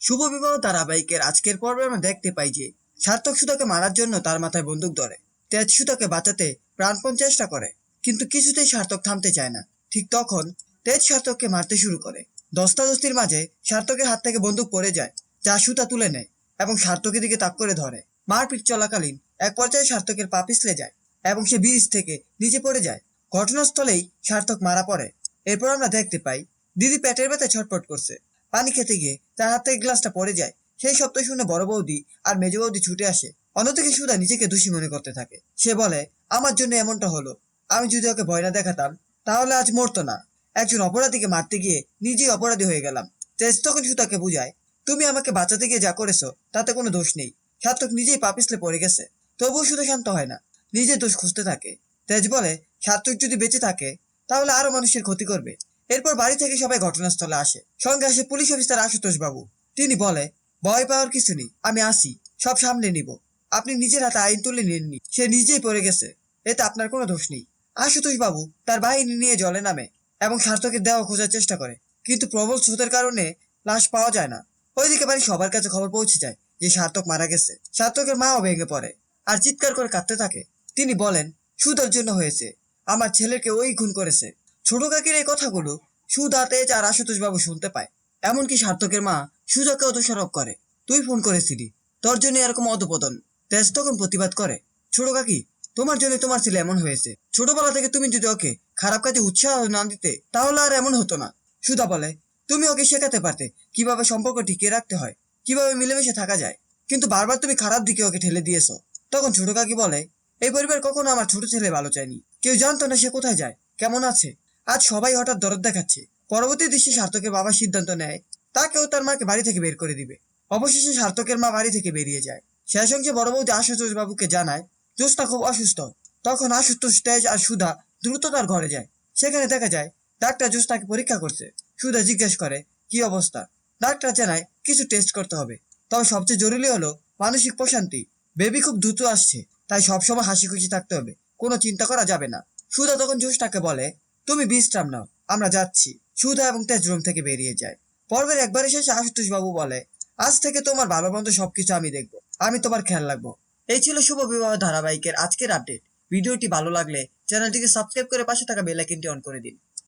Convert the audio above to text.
শুভ বিবাহ ধারাবাহিকের আজকের পর্বে আমরা দেখতে পাই যে সার্থক সুতাকে মারার জন্য তার মাথায় বন্দুক ধরে। তেজ সুতাকে বাঁচাতে প্রাণপণ চেষ্টা করে, কিন্তু কিছুতেই সার্থক থামতে চায় না। ঠিক তখন তেজ সার্থককে মারতে শুরু করে। দস্তাদস্তির মাঝে সার্থকের হাত থেকে বন্দুক পড়ে যায়, যা সুতা তুলে নেয় এবং সার্থকের দিকে তাক করে ধরে। মারপিট চলাকালীন এক পর্যায়ে সার্থকের পা পিছলে যায় এবং সে ব্রিজ থেকে নিচে পড়ে যায়। ঘটনাস্থলেই সার্থক মারা পড়ে। এরপর আমরা দেখতে পাই, দিদি পেটের ব্যথায় ছটপট করছে। পানি খেতে গিয়ে তার হাত গ্লাসটা পড়ে যায়। সেই শব্দ শুনে বড় বৌদি আর মেজ বৌদি ছুটে আসে। অন্যদিকে সুধা নিজেকে দোষী মনে করতে থাকে। সে বলে, আমার জন্য এমনটা হলো। আমি যদি ওকে ভয় না দেখাতাম, তাহলে আজ মরতো না। একজন অপরাধীকে মারতে গিয়ে নিজেই অপরাধী হয়ে গেলাম। তেজ তখন সুতাকে বুঝায়, তুমি আমাকে বাঁচাতে গিয়ে যা করেছ, তাতে কোনো দোষ নেই। সার্থক নিজেই পাপিসলে পড়ে গেছে। তবুও শুধু শান্ত হয় না। নিজের দোষ খুঁজতে থাকে। তেজ বলে, সার্থক যদি বেঁচে থাকে, তাহলে আরও মানুষের ক্ষতি করবে। এরপর বাড়ি থেকে সবাই ঘটনাস্থলে আসে। সঙ্গে আসে পুলিশ অফিসার আশুতোষ বাবু তিনি বলে, ভয় পাওয়ার কিছু নেই, আমি আসি, সব সামনে নিব। আপনি নিজের হাতে আইন তুলে নেননি সে নিজেই পড়ে গেছে, এতে আপনার কোনো দোষ নেই। আশুতোষ বাবু তার বাহিনী নিয়ে জলে নামে এবং সার্থকের দেওয়া খোঁজার চেষ্টা করে। কিন্তু প্রবল স্রোতের কারণে লাশ পাওয়া যায় না। ওইদিকে বাড়ি সবার কাছে খবর পৌঁছে যায় যে সার্থক মারা গেছে। সার্থকের মাও ভেঙে পড়ে আর চিৎকার করে কাঁদতে থাকে। তিনি বলেন, সুদার জন্য হয়েছে। আমার ছেলেকে ওই খুন করেছে। ছোট কাকির এই কথাগুলো সুদা তেজ আর আশুতোষ বাবু শুনতে পায়। এমনকি সার্থকের মা সুজাকেও দোষারোপ করে। তুই ফোন করেছিলি, তোর জন্য এরকম অধপতন। তেজ তখন প্রতিবাদ করে, ছোট কাকি, তোমার জন্য তোমার ছেলে এমন হয়েছে। ছোটবেলা থেকে তুমি যদি ওকে খারাপ কাজে উৎসাহ না দিতে, তাহলে আর এমন হতো না। সুধা বলে, তুমি ওকে শেখাতে পারতে, কীভাবে সম্পর্ক টিকিয়ে রাখতে হয়, কীভাবে মিলেমিশে থাকা যায়। কিন্তু বারবার তুমি খারাপ দিকে ওকে ঠেলে দিয়েছ। তখন ছোট কাকি বলে, এই পরিবার কখনো আমার ছোট ছেলে ভালো চায়নি। কেউ জানতো না সে কোথায় যায়, কেমন আছে? আজ সবাই হঠাৎ দরদ দেখাচ্ছে। পরবর্তী দৃশ্যে সার্থকের বাবা সিদ্ধান্ত নেয় তাকেও তার মাকে বাড়ি থেকে বের করে দিবে। অবশেষে সার্থকের মা বাড়ি থেকে বেরিয়ে যায়। শেষ অংশে বড় বৌদি আশুতোষ বাবুকে জানায় জোস্তা খুব অসুস্থ। তখন আশুতোষ, তেজ আর সুধা দ্রুত তার ঘরে যায়। সেখানে দেখা যায়, ডাক্তার জোস্তাকে পরীক্ষা করছে। সুধা জিজ্ঞেস করে, কি অবস্থা? ডাক্তার জানায়, কিছু টেস্ট করতে হবে। তবে সবচেয়ে জরুরি হলো মানসিক প্রশান্তি। বেবি খুব দ্রুত আসছে, তাই সবসময় হাসি খুশি থাকতে হবে। কোনো চিন্তা করা যাবে না। সুধা তখন জোশটাকে বলে তুমি বিশ্রাম নাও, আমরা যাচ্ছি। সুধা এবং তেজ রুম থেকে বেরিয়ে যায়। পর্বের একবারে শেষে আশুতোষ বাবু বলে, আজ থেকে তোমার ভালো মন্দ সবকিছু আমি দেখব। আমি তোমার খেয়াল রাখব। এই ছিল শুভ বিবাহ ধারাবাহিকের আজকের আপডেট ভিডিওটি ভালো লাগলে চ্যানেলটিকে সাবস্ক্রাইব করে পাশে থাকা বেল আইকনটি অন করে দিন।